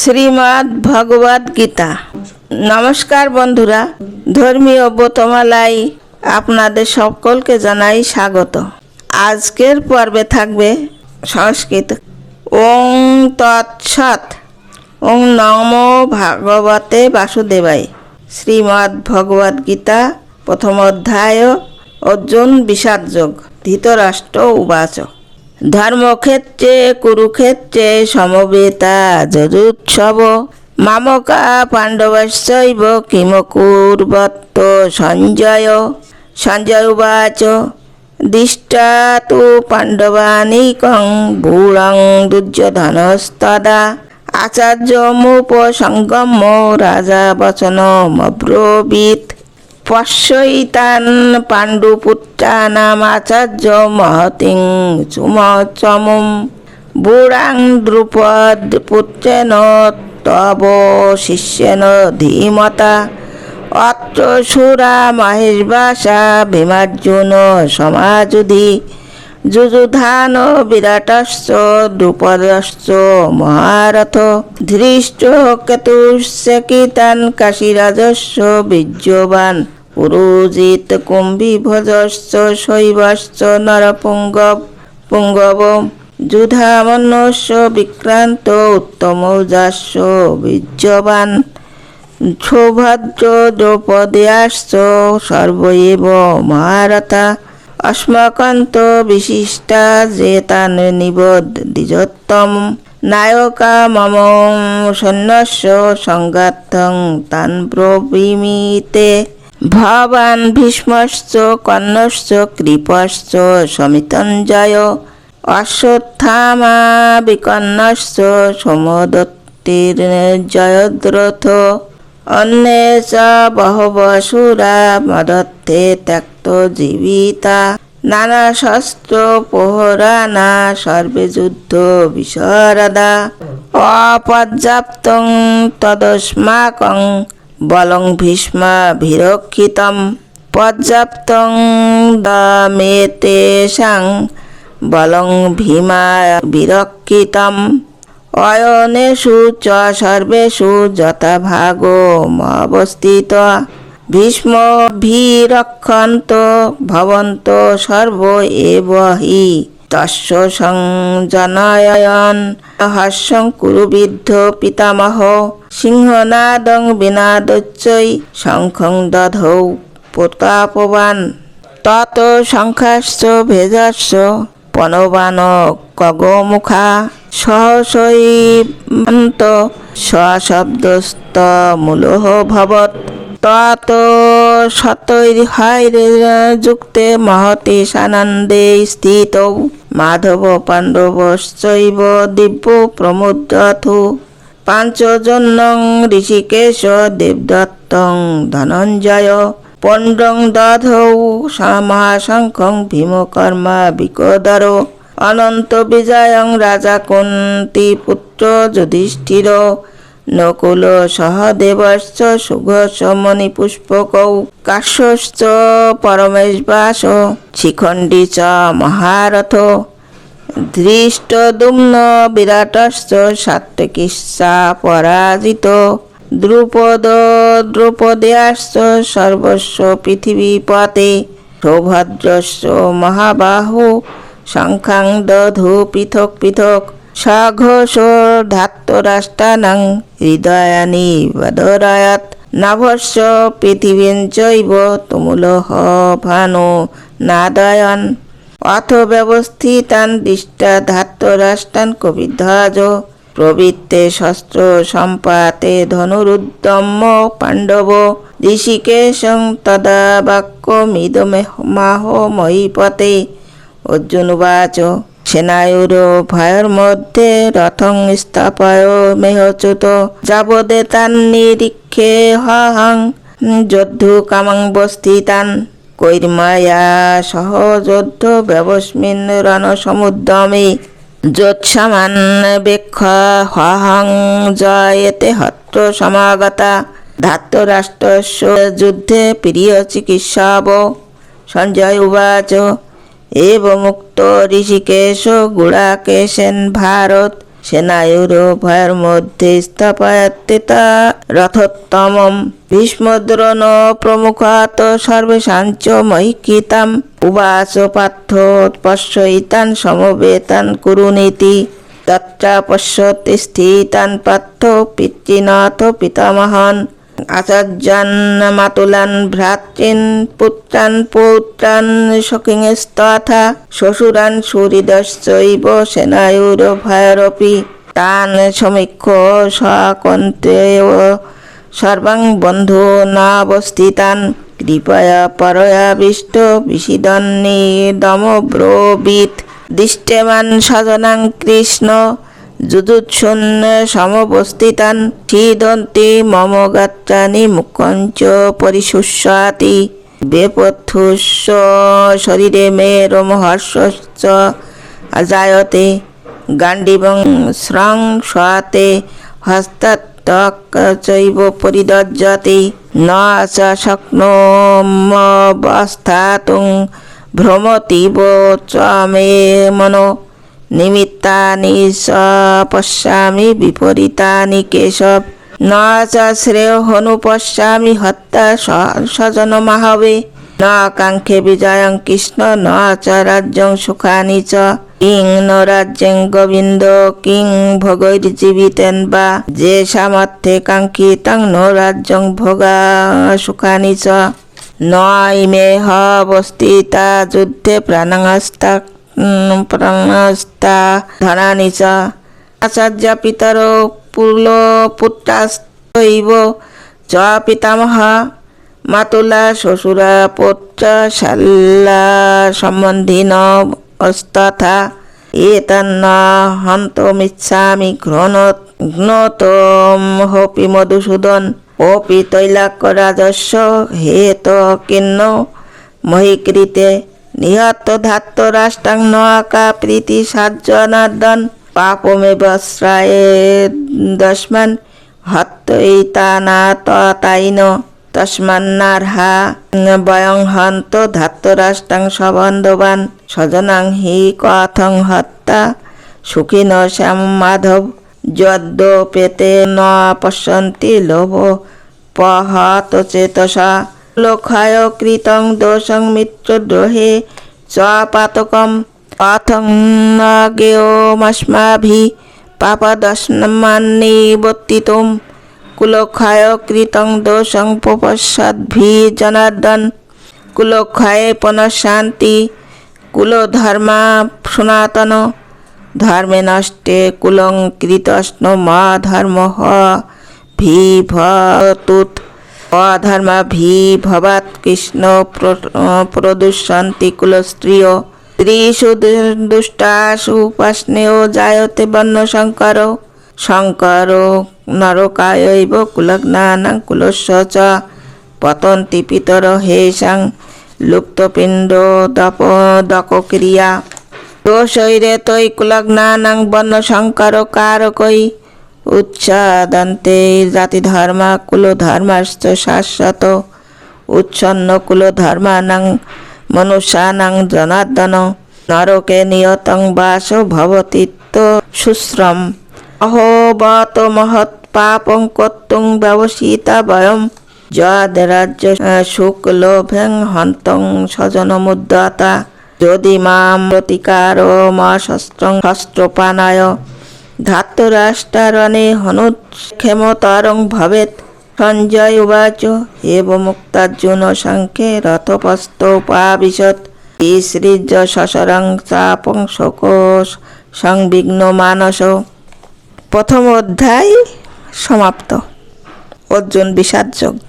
শ্রীমদ্ ভগবদ গীতা। নমস্কার বন্ধুরা, ধর্মীয় ব্রতমালাই আপনাদের সকলকে জানাই স্বাগত। আজকের পর্বে থাকবে সংস্কৃত। ওং তৎসৎ। ওং নম ভাগবতে বাসুদেবাই শ্রীমদ্ ভগবদ গীতা, প্রথম অধ্যায়, অর্জুন বিষাদ যোগ, ধৃতরাষ্ট্র উবাচ ধর্মক্ষেত্রে, কুরুক্ষেত্রে সমবেতা যদুৎসব। মামকা পাণ্ডবস্যৈব কিমকুর্বত্ত সঞ্জয়। সঞ্জয় উবাচ দিষ্টা তু পাণ্ডবানিকং ভূরং দুর্যোধনস্তদা। আচার্যমুপসঙ্গম রাজা বচনমব্রবীত পশ্যৈতান পাণ্ডুপুত্রানামাচার্য মহতিং সুমচমুম বুড়াং দ্রুপদ পুত্রেন তব শিষ্যেন ধীমতা অত্র সুরা মহেশবাসা ভীমার্জুন সমাজুধি যুযুধান বিরাটশ্চ দ্রুপদশ্চ মহারথ ধৃষ্ট কেতুষ্যকিতান কাশীরাজস্য বীর্যবান পুরোজিত কুম্ভিভজশ্চ শৈবাশ্চ নরপুঙ্গব পুঙ্গব যুধামন্যস্য বিক্রান্ত উত্তম যাস্য বীর্যবান সৌভাদ্র দ্রৌপদীয়াশ্চ সর্বৈব মহারথা। অস্মাকান্ত বিশিষ্টা জেতান নিবদ দ্বিজোত্তম। নায়কা মম সন্ন্যস্য সংঘাতং তান প্রবিমিতে। ভবান ভীষ্মশ্চ, কন্নশ্চ, কৃপশ্চ, সমিতঞ্জয়, অশ্বত্থামা, বিকন্নশ্চ সমদত্তির্জয়দ্রথ অন্যে চ বহবসুরা মদত্তে ত্যক্ত জীবিতা। নানা শস্ত্র পোহরা, না সর্বে যুদ্ধ বিশরদা। অপর্যাপ্ত তদস্মাকং বলং ভীষ্মা বিরক্ষিতম পর্যাপ্তং দমেতেষাং বলং ভীমা বিরক্ষিতম। অয়নেষু চ সর্বেষু যথাভাগমবস্থিত ভীষ্ম ভীরক্ষন্ত ভবন্ত সর্ব এব হি। তস্য সংজনয়ন হর্ষং কুরুবিদ্ধ পিতামহ। সিংহনাদং বিনাদচ্চৈ শঙ্খং দধৌ প্রতাপবান। তত শঙ্খাশ্চ ভেজস্য পনবান কগমুখা। সহসৈন্ত সশব্দস্ত মূলহ তত শতৈর্হাইরে যুক্তে মহতি সানন্দে স্থিত। মাধব পাণ্ডবশ্চৈব দিব্য প্রমুদ্রথু পাঞ্চজন্যং ঋষিকেশ দেবদত্তং ধনঞ্জয়। পণ্ডং দধৌ মহাশঙ্খং ভীমকর্মা বিকোদর। অনন্ত বিজয়ং রাজা কুন্তি পুত্র যুধিষ্ঠির। নকুল সহদেবশ্চ সুঘোষ মণিপুষ্পকৌ কাশ্যশ্চ পরমেশবাস শিখণ্ডী চ মহারথ। ধৃষ্টদুম্ন বিরাটশ্চ সাত্ত্বিকিস্সা পরাজিত। দ্রুপদ দ্রৌপদীয়াশ্চ সর্বস্ব পৃথিবীপতে। সৌভদ্রশ্চ মহাবাহু। শঙ্খাং দধু পৃথক পৃথক। সঘোষ ধাত্তরাষ্টানাং হৃদয়ানি বদরায়াত নাভস্য পৃথিবীন চৈব তুমুলহ ভানু নাদয়ন। অথ ব্যবস্থিতান দৃষ্টা ধাত্তরাষ্টান কবিধ্বজ প্রবৃত্তে শস্ত্র সম্পাতে ধনুরুদ্যম পাণ্ডব ঋষিকেশং তদা বাক্যমিদমাহ মহিপতে অর্জুনবাচ সেনায়ুর ভয়ের মধ্যে রথং স্থাপয় মেহচ্যুত। যাবদে তান নিরীক্ষে হহং যদ্ধু কামাং বস্থিতান কৈর্মায়া সহ যদ্ধ ব্যবস্মিন রণ সমুদ্রমে যৎসমান বেক্ষ হহং জয়েতে হত্র সমাগতা। ধাত্তরাষ্ট্রস্য যুদ্ধে প্রিয় চিকিৎসাব। সঞ্জয় উবাচ এব মুক্ত ঋষিকেশ, গুড়াকেশেন ভারত সেনায়ুরভয়ের মধ্যে স্থাপয়ত্তেতা রথোত্তমম ভীষ্মদ্রোণ প্রমুখাত সর্বেশাঞ্চ মহিকিতাম। উবাস পার্থ পশ্যইতান সমবেতান কুরুনীতি। তত্রা স্থিতান পার্থ পিতৃনাথ পিতামহান। আচার্যান মাতুলান ভ্রাতৃন পুত্রান পৌত্রান সখিংস্তথা শ্বশুরান সুহৃদশ্চৈব সেনায়ুরভয়রপি। তান সমীক্ষ সকন্তে সর্বাং বন্ধু নাবস্থিতান। কৃপয়া পরয়াবিষ্ট বিষিদন্নি দমব্রবীত দৃষ্টেমান সজনাং কৃষ্ণ যুদুৎসন্ন সমবস্থিতান ছিদন্তি মম গাত্রানি মুখঞ্চ পরিশুষ্যাতি। বেপথুস্য শরীরে মে রোমহর্ষশ্চ জায়তে গাণ্ডিবং স্রং স্বাতে হস্তাত্তক চৈব পরিদজ্জতে। ন চ শক্নোমবস্থাতুং ভ্রমতিব চ মে মনো। নিমিত্তানি স পশ্যামি বিপরীতানি কেশব। ন চ শ্রেয়হনু পশ্যামি, হত্যা স্বজন মাহবে। ন কাঙ্ক্ষে বিজয়ং কৃষ্ণ, ন চ রাজ্যং সুখানি চ। কিং ন রাজ্যং গোবিন্দ, কিং ভোগৈর্জীবিতেন বা। যে সামর্থ্যে কাঙ্ক্ষিতং, ন রাজ্যং ভোগা সুখানি চ। ন ইমে হ বস্তিতা যুদ্ধে প্রাণাস্তা প্রাণস্তা ধনানি চ আচার্য পিতর পুল পুত্রাস্তৈব চ পিতামহ মাতুলা শ্বশুরা পুত্র শাল্লা সম্বন্ধিন অস্তথা এতন্ন হন্তমিচ্ছামি ঘ্রণ ঘ্নতম হপি মধুসূদন অপি তৈলাক্য রাজস্ব হেত কিন্ন মহিকৃতে নিহত ধাত্ত রাষ্ট্রাং নকা প্রীতি সাজ্জনার্দন পাপমে বস্রায়ে দশমান হত্যইতানা ততাইন তস্মান্নার্হা, বয়ং হন্ত ধাত্তরাষ্ট্রাং সবন্ধবান, সজনাং হি কথং হত্যা, সুখিন শ্যাম মাধব যদ্য পেতে ন পশ্যন্তি লোভ, পহত চেতসা। লোখায় কৃতং দোষং মিত্রদ্রোহে চ পাতকম অথং ন গেয়মস্মাভি পাপদস্মান্নিবর্তিতুম কুলক্ষায় কৃতং দোষং পপশ্চাদ্ভি জনার্দন কুলক্ষায়ে পুনঃশান্তি কুলধর্মা সনাতন ধর্মে নষ্টে কুলং কৃতস্ন মা ধর্ম ভি ভতুত অধর্মা ভি ভবাত কৃষ্ণ প্রদুষন্তি কুলস্ত্রিয়। স্ত্রীষু দুষ্টাসু উপাসনেও জায়তে বন্য শঙ্কর শঙ্কর নরকায়ৈব কুলগ্নানাং কুলস্য চ। পতন্তি পিতর হেষাং লুপ্তপিণ্ড দপ দকক্রিয়া। দোষৈরে তৈ কুলগ্নানাং বন্য শঙ্কর কারকৈ। উচ্ছাদন্তে জাতি ধর্মা কুল ধর্মাশ্চ শাশ্বত। উচ্ছন্ন কুল ধর্মানাং মনুষ্যানাং জনার্দন। নরকে নিয়তং বাস ভবতীত্য শুশ্রম অহোবত মহৎ পাপং কর্তুং ব্যবসিতা বয়ম। যদ্রাজ্য শুক্লোভ্যং হন্তং স্বজনমুদ্যতা যদি মাম প্রতিকার মা শস্ত্রং শস্ত্রপানায়। ধাত্তরাষ্ট্রারণে হনুক্ষেমতরং ভবেত সঞ্জয় উবাচ। এব মুক্তার্জুন সংখ্যে রথপস্তোপাবিশত শ্রীজ শশরং চাপং শোক সংবিঘ্ন মানস। প্রথম অধ্যায় সমাপ্ত। অর্জুন বিষাদ যোগ।